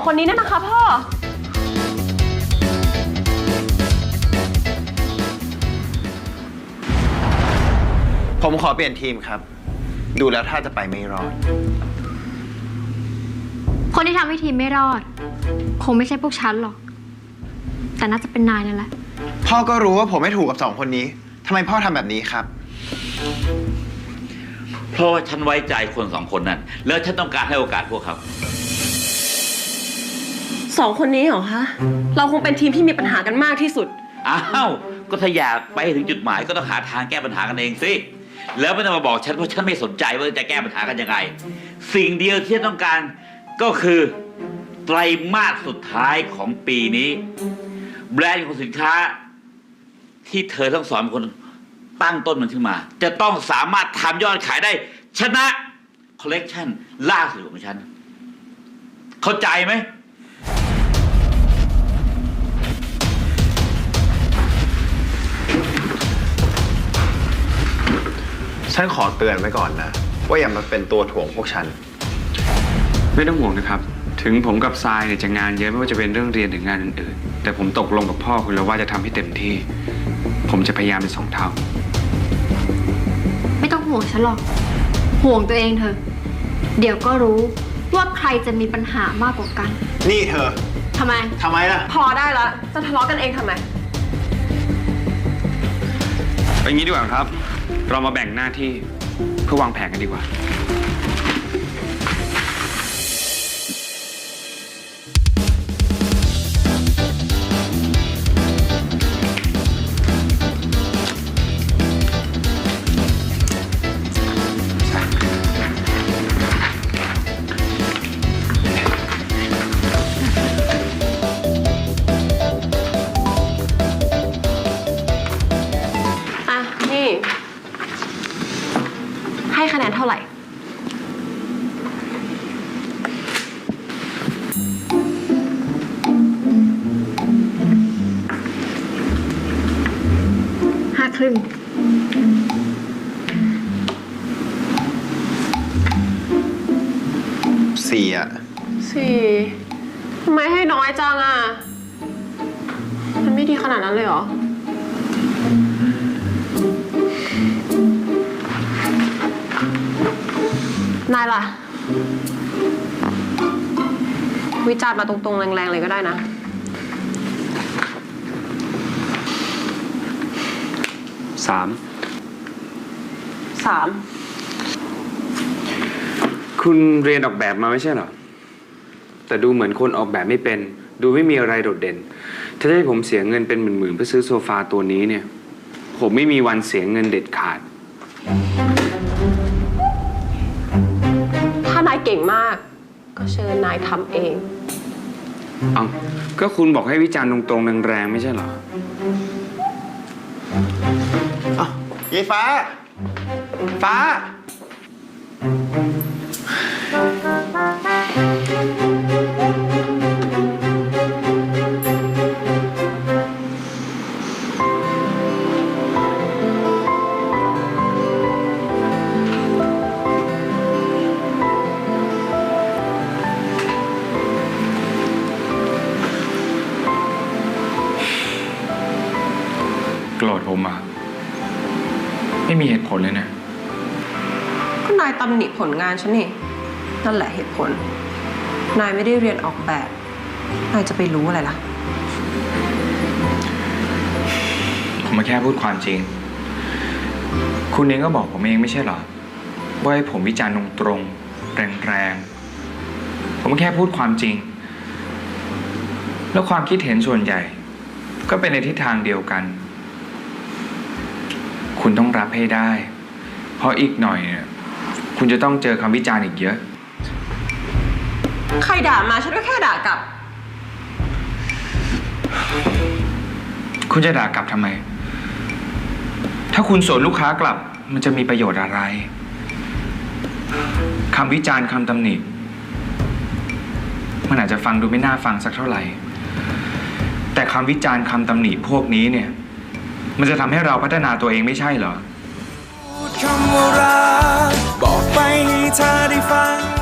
องคนนี้เนี่ยนะคะพ่อ ผมขอเปลี่ยนทีมครับ ดูแล้วถ้าจะไปไม่รอด คนที่ทำให้ทีมไม่รอด คงไม่ใช่พวกฉันหรอก แต่น่าจะเป็นนายนั่นแหละ พ่อก็รู้ว่าผมไม่ถูกกับสองคนนี้ทำไมพ่อทำแบบนี้ครับ เพราะว่าฉันไว้ใจคนสองคนนั้น แล้วฉันต้องการให้โอกาสพวกเขา สองคนนี้เหรอคะ เราคงเป็นทีมที่มีปัญหากันมากที่สุด อ้าว ก็ถ้าอยากไปถึงจุดหมายก็ต้องหาทางแก้ปัญหากันเองสิ แล้วไม่ต้องมาบอกฉันเพราะฉันไม่สนใจว่าจะแก้ปัญหากันยังไง สิ่งเดียวที่ฉันต้องการก็คือไตรมาสสุดท้ายของปีนี้ แบรนด์ของสินค้า ที่เธอทั้งสองคนตั้งต้นมันขึ้นมา จะต้องสามารถทำยอดขายได้ ชนะคอลเลกชันล่าสุดของฉัน เข้าใจไหม ฉันขอเตือนไว้ก่อนนะ ว่าอย่ามาเป็นตัวถ่วงพวกฉัน ไม่ต้องห่วงนะครับ ถึงผมกับทรายเนี่ยจะงานเยอะไม่ว่าจะเป็นเรื่องเรียนหรืองานอื่นๆ แต่ผมตกลงกับพ่อคุณแล้วว่าจะทำให้เต็มที่ ผมจะพยายามเป็นสองเท่า ไม่ต้องห่วงฉันหรอก ห่วงตัวเองเถอะ เดี๋ยวก็รู้ว่าใครจะมีปัญหามากกว่ากัน นี่เธอทำไม ทำไมล่ะ พอได้ละจะทะเลาะกันเองทำไม ไปงี้ดีกว่าครับ เรามาแบ่งหน้าที่เพื่อวางแผนกันดีกว่า ให้คะแนนเท่าไหร่ ห้าครึ่ง สี่อะ สี่ทำไมให้น้อยจังอะ มันไม่ดีขนาดนั้นเลยเหรอ นายล่ะ วิจารณ์มาตรงๆ แรงๆ เลยก็ได้นะ สามสามคุณเรียนออกแบบมาไม่ใช่เหรอ แต่ดูเหมือนคนออกแบบไม่เป็น ดูไม่มีอะไรโดดเด่น ถ้าจะให้ผมเสียเงินเป็นหมื่นๆเพื่อซื้อโซฟาตัวนี้เนี่ย ผมไม่มีวันเสียเงินเด็ดขาด ก่งมาก ก็เชิญนายทำเอง เอาก็คุณบอกให้วิจารณ์ตรงๆแรงๆไม่ใช่เหรออ้าวยีฟ้า ฟ้า ผมอะไม่มีเหตุผลเลยนะ ก็นายตำหนิผลงานฉันนี่ นั่นแหละเหตุผล นายไม่ได้เรียนออกแบบ นายจะไปรู้อะไรล่ะ ผมมาแค่พูดความจริง คุณเองก็บอกผมเองไม่ใช่เหรอ ว่าให้ผมวิจารณ์ตรงๆแรงๆ ผมแค่พูดความจริง แล้วความคิดเห็นส่วนใหญ่ ก็เป็นในทิศทางเดียวกัน คุณต้องรับให้ได้ เพราะอีกหน่อยเนี่ยคุณจะต้องเจอคำวิจารณ์อีกเยอะ ใครด่ามาฉันก็แค่ด่ากลับ คุณจะด่ากลับทำไม ถ้าคุณสวนลูกค้ากลับ มันจะมีประโยชน์อะไรคำวิจารณ์คำตำหนิมันอาจจะฟังดูไม่น่าฟังสักเท่าไหร่ แต่คำวิจารณ์คำตำหนิพวกนี้เนี่ย มันจะทำให้เราพัฒนาตัวเองไม่ใช่เหรอ คำว่ารักบอกไปให้เธอได้ฟัง